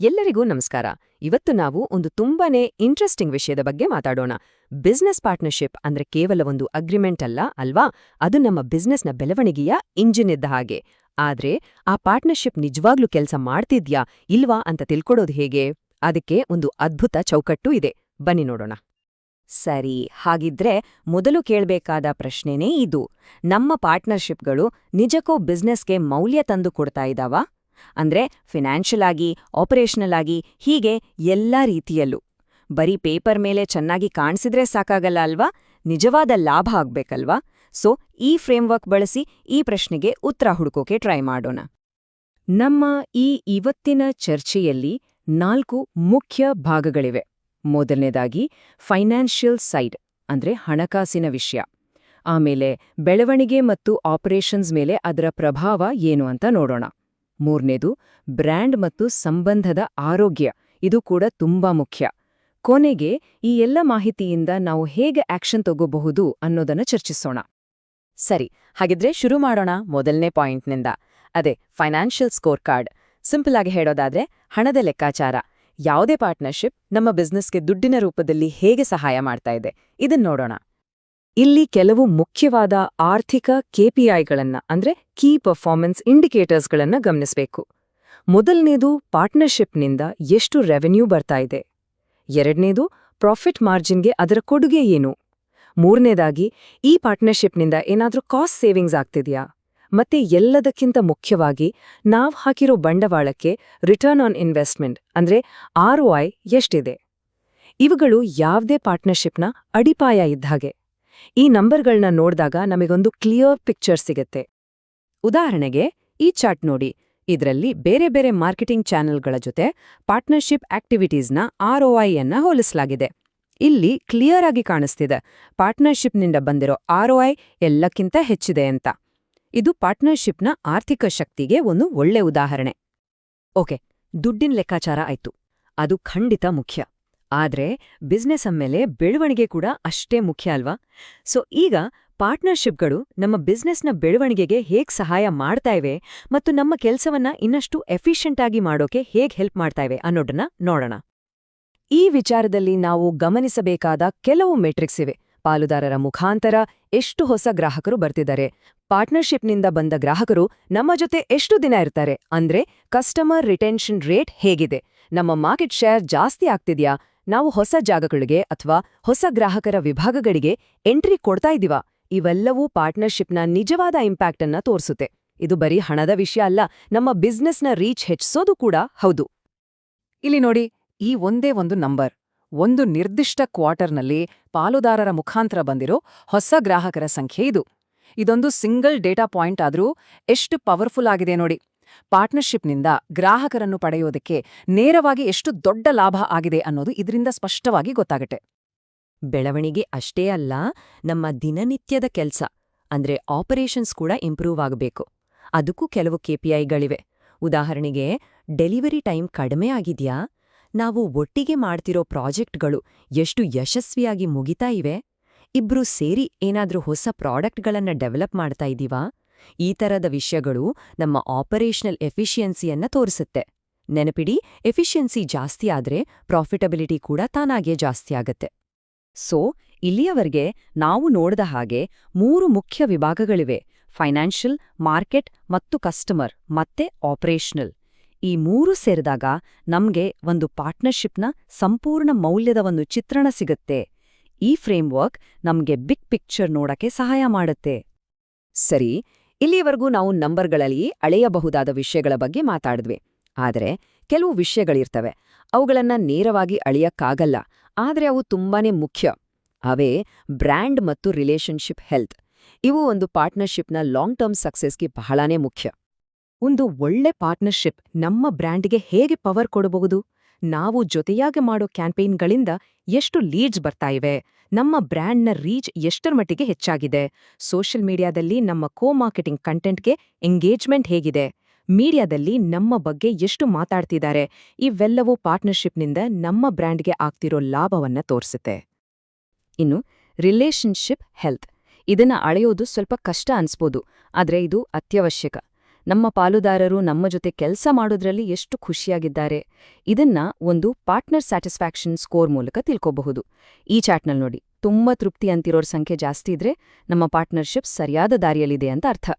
ಎಲ್ಲರಿಗೂ ನಮಸ್ಕಾರ. ಇವತ್ತು ನಾವು ಒಂದು ತುಂಬಾನೇ ಇಂಟ್ರೆಸ್ಟಿಂಗ್ ವಿಷಯದ ಬಗ್ಗೆ ಮಾತಾಡೋಣ. ಬಿಸ್ನೆಸ್ ಪಾರ್ಟ್ನರ್ಶಿಪ್ ಅಂದ್ರೆ ಕೇವಲ ಒಂದು ಅಗ್ರಿಮೆಂಟ್ ಅಲ್ಲ, ಅಲ್ವಾ? ಅದು ನಮ್ಮ ಬಿಸ್ನೆಸ್ನ ಬೆಳವಣಿಗೆಯ ಇಂಜಿನ್ ಇದ್ದ ಹಾಗೆ. ಆದ್ರೆ ಆ ಪಾರ್ಟ್ನರ್ಶಿಪ್ ನಿಜವಾಗ್ಲೂ ಕೆಲಸ ಮಾಡ್ತಿದ್ಯಾ, ಇಲ್ವಾ ಅಂತ ತಿಳ್ಕೊಡೋದು ಹೇಗೆ? ಅದಕ್ಕೆ ಒಂದು ಅದ್ಭುತ ಚೌಕಟ್ಟು ಇದೆ. ಬನ್ನಿ ನೋಡೋಣ. ಸರಿ, ಹಾಗಿದ್ರೆ ಮೊದಲು ಕೇಳಬೇಕಾದ ಪ್ರಶ್ನೆನೇ ಇದು. ನಮ್ಮ ಪಾರ್ಟ್ನರ್ಶಿಪ್ಗಳು ನಿಜಕ್ಕೂ ಬಿಸ್ನೆಸ್ಗೆ ಮೌಲ್ಯ ತಂದು ಕೊಡ್ತಾ ಇದ್ದಾವಾ ಅಂದ್ರೆ ಫಿನಾನ್ಷಿಯಲ್ ಆಗಿ ಆಪರೇಷನಲ್ ಆಗಿ, ಹೀಗೆ ಎಲ್ಲಾ ರೀತಿಯಲ್ಲೂ. ಬರೀ ಪೇಪರ್ ಮೇಲೆ ಚೆನ್ನಾಗಿ ಕಾಣಿಸಿದ್ರೆ ಸಾಕಾಗಲ್ಲ ಅಲ್ವಾ? ನಿಜವಾದ ಲಾಭ ಆಗ್ಬೇಕಲ್ವಾ? ಸೊ ಈ ಫ್ರೇಮ್ವರ್ಕ್ ಬಳಸಿ ಈ ಪ್ರಶ್ನೆಗೆ ಉತ್ತರ ಹುಡುಕೋಕೆ ಟ್ರೈ ಮಾಡೋಣ. ನಮ್ಮ ಈ ಇವತ್ತಿನ ಚರ್ಚೆಯಲ್ಲಿ ನಾಲ್ಕು ಮುಖ್ಯ ಭಾಗಗಳಿವೆ. ಮೊದಲನೇದಾಗಿ ಫೈನಾನ್ಷಿಯಲ್ ಸೈಡ್ ಅಂದ್ರೆ ಹಣಕಾಸಿನ ವಿಷಯ. ಆಮೇಲೆ ಬೆಳವಣಿಗೆ ಮತ್ತು ಆಪರೇಷನ್ಸ್ ಮೇಲೆ ಅದರ ಪ್ರಭಾವ ಏನು ಅಂತ ನೋಡೋಣ. ಮೂರನೇದು, ಬ್ರ್ಯಾಂಡ್ ಮತ್ತು ಸಂಬಂಧದ ಆರೋಗ್ಯ. ಇದು ಕೂಡ ತುಂಬಾ ಮುಖ್ಯ. ಕೊನೆಗೆ, ಈ ಎಲ್ಲ ಮಾಹಿತಿಯಿಂದ ನಾವು ಹೇಗೆ ಆಕ್ಷನ್ ತಗೋಬಹುದು ಅನ್ನೋದನ್ನ ಚರ್ಚಿಸೋಣ. ಸರಿ, ಹಾಗಿದ್ರೆ ಶುರು ಮಾಡೋಣ ಮೊದಲನೇ ಪಾಯಿಂಟ್ನಿಂದ. ಅದೇ, ಫೈನಾನ್ಷಿಯಲ್ ಸ್ಕೋರ್ ಕಾರ್ಡ್ ಸಿಂಪಲ್ ಆಗಿ ಹೇಳೋದಾದ್ರೆ, ಹಣದ ಲೆಕ್ಕಾಚಾರ. ಯಾವುದೇ ಪಾರ್ಟ್ನರ್ಶಿಪ್ ನಮ್ಮ ಬಿಸ್ನೆಸ್ಗೆ ದುಡ್ಡಿನ ರೂಪದಲ್ಲಿ ಹೇಗೆ ಸಹಾಯ ಮಾಡ್ತಾ ಇದೆ. ಇದನ್ನ ನೋಡೋಣ. ಇಲ್ಲಿ ಕೆಲವು ಮುಖ್ಯವಾದ ಆರ್ಥಿಕ ಕೆಪಿಐಗಳನ್ನ, ಅಂದ್ರೆ ಕೀ ಪರ್ಫಾರ್ಮೆನ್ಸ್ ಇಂಡಿಕೇಟರ್ಸ್ಗಳನ್ನ ಗಮನಿಸಬೇಕು. ಮೊದಲನೇದು ಪಾರ್ಟ್ನರ್ಶಿಪ್ನಿಂದ ಎಷ್ಟು ರೆವೆನ್ಯೂ ಬರ್ತಾ ಇದೆ. ಎರಡನೇದು ಪ್ರಾಫಿಟ್ ಮಾರ್ಜಿನ್ಗೆ ಅದರ ಕೊಡುಗೆ ಏನು. ಮೂರನೇದಾಗಿ, ಈ ಪಾರ್ಟ್ನರ್ಶಿಪ್ನಿಂದ ಏನಾದರೂ ಕಾಸ್ಟ್ ಸೇವಿಂಗ್ಸ್ ಆಗ್ತಿದ್ಯಾ? ಮತ್ತೆ ಎಲ್ಲದಕ್ಕಿಂತ ಮುಖ್ಯವಾಗಿ, ನಾವು ಹಾಕಿರೋ ಬಂಡವಾಳಕ್ಕೆ ರಿಟರ್ನ್ ಆನ್ ಇನ್ವೆಸ್ಟ್ಮೆಂಟ್ ಅಂದ್ರೆ ಆರ್ ಎಷ್ಟಿದೆ? ಇವುಗಳು ಯಾವುದೇ ಪಾರ್ಟ್ನರ್ಶಿಪ್ನ ಅಡಿಪಾಯ ಇದ್ದಾಗೆ ಈ ನಂಬರ್ಗಳನ್ನ ನೋಡಿದಾಗ ನಮಗೊಂದು ಕ್ಲಿಯರ್ ಪಿಕ್ಚರ್ ಸಿಗತ್ತೆ. ಉದಾಹರಣೆಗೆ, ಈ ಚಾರ್ಟ್ ನೋಡಿ. ಇದರಲ್ಲಿ ಬೇರೆ ಬೇರೆ ಮಾರ್ಕೆಟಿಂಗ್ ಚಾನೆಲ್ಗಳ ಜೊತೆ ಪಾರ್ಟ್ನರ್ಶಿಪ್ ಆಕ್ಟಿವಿಟೀಸ್ನ ಆರ್ಒಐಯನ್ನ ಹೋಲಿಸಲಾಗಿದೆ. ಇಲ್ಲಿ ಕ್ಲಿಯರ್ ಆಗಿ ಕಾಣಿಸ್ತಿದೆ. ಪಾರ್ಟ್ನರ್ಶಿಪ್ನಿಂದ ಬಂದಿರೋ ಆರ್ಒಐ ಎಲ್ಲಕ್ಕಿಂತ ಹೆಚ್ಚಿದೆ ಅಂತ. ಇದು ಪಾರ್ಟ್ನರ್ಶಿಪ್ನ ಆರ್ಥಿಕ ಶಕ್ತಿಗೆ ಒಂದು ಒಳ್ಳೆ ಉದಾಹರಣೆ. ಓಕೆ, ದುಡ್ಡಿನ ಲೆಕ್ಕಾಚಾರ ಆಯ್ತು. ಅದು ಖಂಡಿತ ಮುಖ್ಯ. ಆದ್ರೆ ಬಿಸ್ನೆಸ್ ಮೇಲೆ ಬೆಳವಣಿಗೆ ಕೂಡ ಅಷ್ಟೇ ಮುಖ್ಯ ಅಲ್ವಾ? ಸೊ ಈಗ ಪಾರ್ಟ್ನರ್ಶಿಪ್ಗಳು ನಮ್ಮ ಬಿಸ್ನೆಸ್ನ ಬೆಳವಣಿಗೆಗೆ ಹೇಗ್ ಸಹಾಯ ಮಾಡ್ತಾ ಇವೆ ಮತ್ತು ನಮ್ಮ ಕೆಲಸವನ್ನ ಇನ್ನಷ್ಟು ಎಫಿಷಿಯಂಟ್ ಆಗಿ ಮಾಡೋಕೆ ಹೇಗ್ ಹೆಲ್ಪ್ ಮಾಡ್ತಾ ಇವೆ ಅನ್ನೋದನ್ನ ನೋಡೋಣ. ಈ ವಿಚಾರದಲ್ಲಿ ನಾವು ಗಮನಿಸಬೇಕಾದ ಕೆಲವು ಮೆಟ್ರಿಕ್ಸ್ ಇವೆ. ಪಾಲುದಾರರ ಮುಖಾಂತರ ಎಷ್ಟು ಹೊಸ ಗ್ರಾಹಕರು ಬರ್ತಿದ್ದಾರೆ. ಪಾರ್ಟ್ನರ್ಶಿಪ್ನಿಂದ ಬಂದ ಗ್ರಾಹಕರು ನಮ್ಮ ಜೊತೆ ಎಷ್ಟು ದಿನ ಇರ್ತಾರೆ. ಅಂದ್ರೆ ಕಸ್ಟಮರ್ ರಿಟೆನ್ಷನ್ ರೇಟ್ ಹೇಗಿದೆ. ನಮ್ಮ ಮಾರ್ಕೆಟ್ ಶೇರ್ ಜಾಸ್ತಿ ಆಗ್ತಿದ್ಯಾ? ನಾವು ಹೊಸ ಜಾಗಗಳಿಗೆ ಅಥವಾ ಹೊಸ ಗ್ರಾಹಕರ ವಿಭಾಗಗಳಿಗೆ ಎಂಟ್ರಿ ಕೊಡ್ತಾ ಇದ್ದೀವ. ಇವೆಲ್ಲವೂ ಪಾರ್ಟ್ನರ್ಶಿಪ್ನ ನಿಜವಾದ ಇಂಪ್ಯಾಕ್ಟ್ ಅನ್ನ ತೋರಿಸುತ್ತೆ. ಇದು ಬರೀ ಹಣದ ವಿಷಯ ಅಲ್ಲ, ನಮ್ಮ ಬಿಸ್ನೆಸ್ನ ರೀಚ್ ಹೆಚ್ಚಿಸೋದು ಕೂಡ ಹೌದು. ಇಲ್ಲಿ ನೋಡಿ, ಈ ಒಂದೇ ಒಂದು ನಂಬರ್, ಒಂದು ನಿರ್ದಿಷ್ಟ ಕ್ವಾರ್ಟರ್ನಲ್ಲಿ ಪಾಲುದಾರರ ಮುಖಾಂತರ ಬಂದಿರೋ ಹೊಸ ಗ್ರಾಹಕರ ಸಂಖ್ಯೆ ಇದು. ಇದೊಂದು ಸಿಂಗಲ್ ಡೇಟಾ ಪಾಯಿಂಟ್ ಆದರೂ ಎಷ್ಟು ಪವರ್ಫುಲ್ ಆಗಿದೆ ನೋಡಿ. ಪಾರ್ಟ್ನರ್ಶಿಪ್ನಿಂದ ಗ್ರಾಹಕರನ್ನು ಪಡೆಯೋದಕ್ಕೆ ನೇರವಾಗಿ ಎಷ್ಟು ದೊಡ್ಡ ಲಾಭ ಆಗಿದೆ ಅನ್ನೋದು ಇದರಿಂದ ಸ್ಪಷ್ಟವಾಗಿ ಗೊತ್ತಾಗತ್ತೆ. ಬೆಳವಣಿಗೆ ಅಷ್ಟೇ ಅಲ್ಲ, ನಮ್ಮ ದಿನನಿತ್ಯದ ಕೆಲ್ಸ, ಅಂದ್ರೆ ಆಪರೇಷನ್ಸ್ ಕೂಡ ಇಂಪ್ರೂವ್ ಆಗಬೇಕು. ಅದಕ್ಕೂ ಕೆಲವು ಕೆಪಿಐಗಳಿವೆ ಉದಾಹರಣೆಗೆ, ಡೆಲಿವರಿ ಟೈಮ್ ಕಡಿಮೆ ಆಗಿದ್ಯಾ? ನಾವು ಒಟ್ಟಿಗೆ ಮಾಡ್ತಿರೋ ಪ್ರಾಜೆಕ್ಟ್ಗಳು ಎಷ್ಟು ಯಶಸ್ವಿಯಾಗಿ ಮುಗಿತಾ ಇವೆ? ಇಬ್ರು ಸೇರಿ ಏನಾದ್ರೂ ಹೊಸ ಪ್ರಾಡಕ್ಟ್ಗಳನ್ನ ಡೆವಲಪ್ ಮಾಡ್ತಾ ಇದೀವಾ? ಈ ತರದ ವಿಷಯಗಳು ನಮ್ಮ ಆಪರೇಷನಲ್ ಎಫಿಷಿಯನ್ಸಿಯನ್ನ ತೋರಿಸುತ್ತೆ. ನೆನಪಿಡಿ ಎಫಿಷಿಯನ್ಸಿ ಜಾಸ್ತಿ ಆದ್ರೆ ಪ್ರಾಫಿಟಬಿಲಿಟಿ ಕೂಡ ತಾನಾಗೇ ಜಾಸ್ತಿ ಆಗತ್ತೆ. ಸೊ ಇಲ್ಲಿಯವರೆಗೆ ನಾವು ನೋಡಿದ ಹಾಗೆ ಮೂರು ಮುಖ್ಯ ವಿಭಾಗಗಳಿವೆ ಫೈನಾನ್ಷಿಯಲ್ ಮಾರ್ಕೆಟ್ ಮತ್ತು ಕಸ್ಟಮರ್ ಮತ್ತೆ ಆಪರೇಷನಲ್ ಈ ಮೂರು ಸೇರಿದಾಗ ನಮ್ಗೆ ಒಂದು ಪಾರ್ಟ್ನರ್ಶಿಪ್ನ ಸಂಪೂರ್ಣ ಮೌಲ್ಯದ ಒಂದು ಚಿತ್ರಣ ಸಿಗುತ್ತೆ. ಈ ಫ್ರೇಮ್ವರ್ಕ್ ನಮ್ಗೆ ಬಿಗ್ ಪಿಕ್ಚರ್ ನೋಡಕ್ಕೆ ಸಹಾಯ ಮಾಡುತ್ತೆ. ಸರಿ ಇಲ್ಲಿಯವರೆಗೂ ನಾವು ನಂಬರ್ಗಳಲ್ಲಿ ಅಳೆಯಬಹುದಾದ ವಿಷಯಗಳ ಬಗ್ಗೆ ಮಾತಾಡಿದ್ವಿ. ಆದರೆ ಕೆಲವು ವಿಷಯಗಳಿರ್ತವೆ. ಅವುಗಳನ್ನ ನೇರವಾಗಿ ಅಳೆಯಕ್ಕಾಗಲ್ಲ. ಆದರೆ ಅವು ತುಂಬಾನೇ ಮುಖ್ಯ. ಅವೇ ಬ್ರ್ಯಾಂಡ್ ಮತ್ತು ರಿಲೇಷನ್ಶಿಪ್ ಹೆಲ್ತ್. ಇವು ಒಂದು ಪಾರ್ಟ್ನರ್ಶಿಪ್ನ ಲಾಂಗ್ ಟರ್ಮ್ ಸಕ್ಸೆಸ್ಗೆ ಬಹಳಾನೇ ಮುಖ್ಯ. ಒಂದು ಒಳ್ಳೆ ಪಾರ್ಟ್ನರ್ಶಿಪ್ ನಮ್ಮ ಬ್ರ್ಯಾಂಡ್ಗೆ ಹೇಗೆ ಪವರ್ ಕೊಡಬಹುದು? ನಾವು ಜೊತೆಯಾಗಿ ಮಾಡೋ ಕ್ಯಾಂಪೇನ್ಗಳಿಂದ ಎಷ್ಟು ಲೀಡ್ಸ್ ಬರ್ತಾ ಇವೆ ನಮ್ಮ ಬ್ರ್ಯಾಂಡ್ನ ರೀಚ್ ಎಷ್ಟರ ಮಟ್ಟಿಗೆ ಹೆಚ್ಚಾಗಿದೆ, ಸೋಷಿಯಲ್ ಮೀಡಿಯಾದಲ್ಲಿ ನಮ್ಮ ಕೋ ಮಾರ್ಕೆಟಿಂಗ್ ಕಂಟೆಂಟ್ಗೆ ಎಂಗೇಜ್ಮೆಂಟ್ ಹೇಗಿದೆ, ಮೀಡಿಯಾದಲ್ಲಿ ನಮ್ಮ ಬಗ್ಗೆ ಎಷ್ಟು ಮಾತಾಡ್ತಿದ್ದಾರೆ, ಇವೆಲ್ಲವೂ ಪಾರ್ಟ್ನರ್ಶಿಪ್ನಿಂದ ನಮ್ಮ ಬ್ರ್ಯಾಂಡ್ಗೆ ಆಗ್ತಿರೋ ಲಾಭವನ್ನ ತೋರಿಸುತ್ತೆ. ಇನ್ನು ರಿಲೇಷನ್ಶಿಪ್ ಹೆಲ್ತ್, ಇದನ್ನ ಅಳೆಯೋದು ಸ್ವಲ್ಪ ಕಷ್ಟ ಅನ್ಸ್ಬೋದು, ಆದ್ರೆ ಇದು ಅತ್ಯವಶ್ಯಕ. ನಮ್ಮ ಪಾಲುದಾರರು ನಮ್ಮ ಜೊತೆ ಕೆಲಸ ಮಾಡೋದ್ರಲ್ಲಿ ಎಷ್ಟು ಖುಷಿಯಾಗಿದ್ದಾರೆ. ಇದನ್ನ ಒಂದು ಪಾರ್ಟ್ನರ್ ಸ್ಯಾಟಿಸ್ಫ್ಯಾಕ್ಷನ್ ಸ್ಕೋರ್ ಮೂಲಕ ತಿಳ್ಕೋಬಹುದು. ಈ ಚಾಟ್ನಲ್ಲಿ ನೋಡಿ, ತುಂಬಾ ತೃಪ್ತಿ ಅಂತಿರೋರ್ ಸಂಖ್ಯೆ ಜಾಸ್ತಿ ಇದ್ರೆ ನಮ್ಮ ಪಾರ್ಟ್ನರ್ಶಿಪ್ ಸರಿಯಾದ ದಾರಿಯಲ್ಲಿದೆ ಅಂತ ಅರ್ಥ.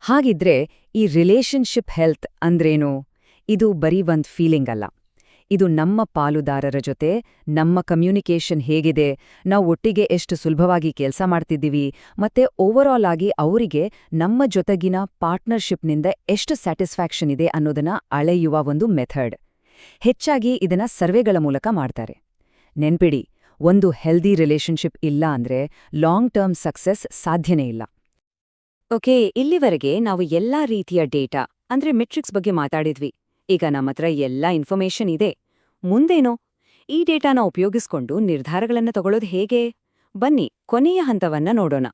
ಹಾಗಿದ್ರೆ ಈ ರಿಲೇಷನ್ಶಿಪ್ ಹೆಲ್ತ್ ಅಂದ್ರೇನು? ಇದು ಬರೀ ಒಂದ್ ಫೀಲಿಂಗ್ ಅಲ್ಲ. ಇದು ನಮ್ಮ ಪಾಲುದಾರರ ಜೊತೆ, ನಮ್ಮ ಕಮ್ಯುನಿಕೇಷನ್ ಹೇಗಿದೆ, ನಾವು ಒಟ್ಟಿಗೆ ಎಷ್ಟು ಸುಲಭವಾಗಿ ಕೆಲಸ ಮಾಡ್ತಿದ್ದೀವಿ, ಮತ್ತೆ ಓವರಾಲ್ ಆಗಿ ಅವರಿಗೆ ನಮ್ಮ ಜೊತೆಗಿನ ಪಾರ್ಟ್ನರ್ಶಿಪ್ನಿಂದ ಎಷ್ಟು ಸ್ಯಾಟಿಸ್ಫ್ಯಾಕ್ಷನ್ ಇದೆ ಅನ್ನೋದನ್ನ ಅಳೆಯುವ ಒಂದು ಮೆಥಡ್ ಹೆಚ್ಚಾಗಿ ಇದನ್ನ ಸರ್ವೆಗಳ ಮೂಲಕ ಮಾಡ್ತಾರೆ. ನೆನ್ಪಿಡಿ, ಒಂದು ಹೆಲ್ದಿ ರಿಲೇಷನ್ಶಿಪ್ ಇಲ್ಲ ಅಂದ್ರೆ ಲಾಂಗ್ ಟರ್ಮ್ ಸಕ್ಸಸ್ ಸಾಧ್ಯನೇ ಇಲ್ಲ. ಓಕೆ ಇಲ್ಲಿವರೆಗೆ ನಾವು ಎಲ್ಲಾ ರೀತಿಯ ಡೇಟಾ ಅಂದ್ರೆ ಮೆಟ್ರಿಕ್ಸ್ ಬಗ್ಗೆ ಮಾತಾಡಿದ್ವಿ. ಈಗ ನಮ್ಮತ್ರ ಎಲ್ಲ ಇನ್ಫಾರ್ಮೇಷನ್ ಇದೆ. ಮುಂದೇನೋ? ಈ ಡೇಟಾನ ಉಪಯೋಗಿಸ್ಕೊಂಡು ನಿರ್ಧಾರಗಳನ್ನು ತಗೊಳ್ಳೋದು ಹೇಗೆ? ಬನ್ನಿ, ಕೊನೆಯ ಹಂತವನ್ನ ನೋಡೋಣ.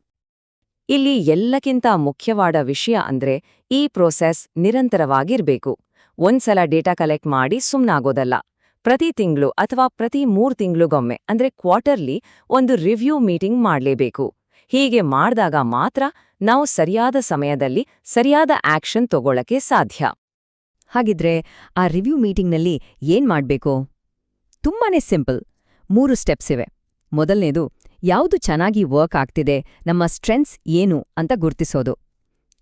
ಇಲ್ಲಿ ಎಲ್ಲಕ್ಕಿಂತ ಮುಖ್ಯವಾದ ವಿಷಯ ಅಂದ್ರೆ ಈ ಪ್ರೋಸೆಸ್ ನಿರಂತರವಾಗಿರ್ಬೇಕು. ಒಂದ್ಸಲ ಡೇಟಾ ಕಲೆಕ್ಟ್ ಮಾಡಿ ಸುಮ್ನಾಗೋದಲ್ಲ. ಪ್ರತಿ ತಿಂಗಳು ಅಥವಾ ಪ್ರತಿ ಮೂರ್ ತಿಂಗ್ಳುಗೊಮ್ಮೆ, ಅಂದ್ರೆ ಕ್ವಾರ್ಟರ್ಲಿ ಒಂದು ರಿವ್ಯೂ ಮೀಟಿಂಗ್ ಮಾಡಲೇಬೇಕು. ಹೀಗೆ ಮಾಡಿದಾಗ ಮಾತ್ರ ನಾವು ಸರಿಯಾದ ಸಮಯದಲ್ಲಿ ಸರಿಯಾದ ಆಕ್ಷನ್ ತಗೊಳ್ಳಕ್ಕೆ ಸಾಧ್ಯ. ಹಾಗಿದ್ರೆ ಆ ರಿವ್ಯೂ ಮೀಟಿಂಗ್ನಲ್ಲಿ ಏನ್ ಮಾಡ್ಬೇಕು? ತುಂಬಾನೇ ಸಿಂಪಲ್. ಮೂರು ಸ್ಟೆಪ್ಸ್ ಇವೆ. ಮೊದಲನೇದು, ಯಾವುದು ಚೆನ್ನಾಗಿ ವರ್ಕ್ ಆಗ್ತಿದೆ, ನಮ್ಮ ಸ್ಟ್ರೆಂತ್ಸ್ ಏನು ಅಂತ ಗುರ್ತಿಸೋದು.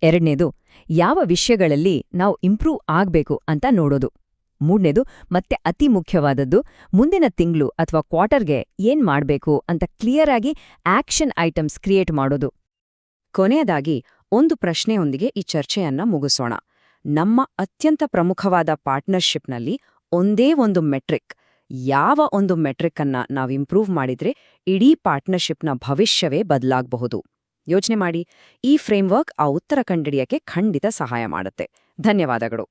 ಎರಡನೇದು, ಯಾವ ವಿಷಯಗಳಲ್ಲಿ ನಾವು ಇಂಪ್ರೂವ್ ಆಗ್ಬೇಕು ಅಂತ ನೋಡೋದು. ಮೂರನೇದು ಮತ್ತೆ ಅತಿ ಮುಖ್ಯವಾದದ್ದು, ಮುಂದಿನ ತಿಂಗಳು ಅಥವಾ ಕ್ವಾರ್ಟರ್ಗೆ ಏನ್ ಮಾಡ್ಬೇಕು ಅಂತ ಕ್ಲಿಯರ್ ಆಗಿ ಆಕ್ಷನ್ ಐಟಮ್ಸ್ ಕ್ರಿಯೇಟ್ ಮಾಡೋದು. ಕೊನೆಯದಾಗಿ, ಒಂದು ಪ್ರಶ್ನೆಯೊಂದಿಗೆ ಈ ಚರ್ಚೆಯನ್ನ ಮುಗಿಸೋಣ. ನಮ್ಮ ಅತ್ಯಂತ ಪ್ರಮುಖವಾದ ಪಾರ್ಟ್ನರ್ಶಿಪ್ನಲ್ಲಿ ಒಂದೇ ಒಂದು ಮೆಟ್ರಿಕ್. ಯಾವ ಒಂದು ಮೆಟ್ರಿಕ್ ಅನ್ನ ನಾವು ಇಂಪ್ರೂವ್ ಮಾಡಿದ್ರೆ ಇಡೀ ಪಾರ್ಟ್ನರ್ಶಿಪ್ನ ಭವಿಷ್ಯವೇ ಬದಲಾಗಬಹುದು. ಯೋಚನೆ ಮಾಡಿ. ಈ ಫ್ರೇಮ್ವರ್ಕ್ ಆ ಉತ್ತರ ಕಂಡಿಡಿಯಕ್ಕೆ ಖಂಡಿತ ಸಹಾಯ ಮಾಡುತ್ತೆ. ಧನ್ಯವಾದಗಳು.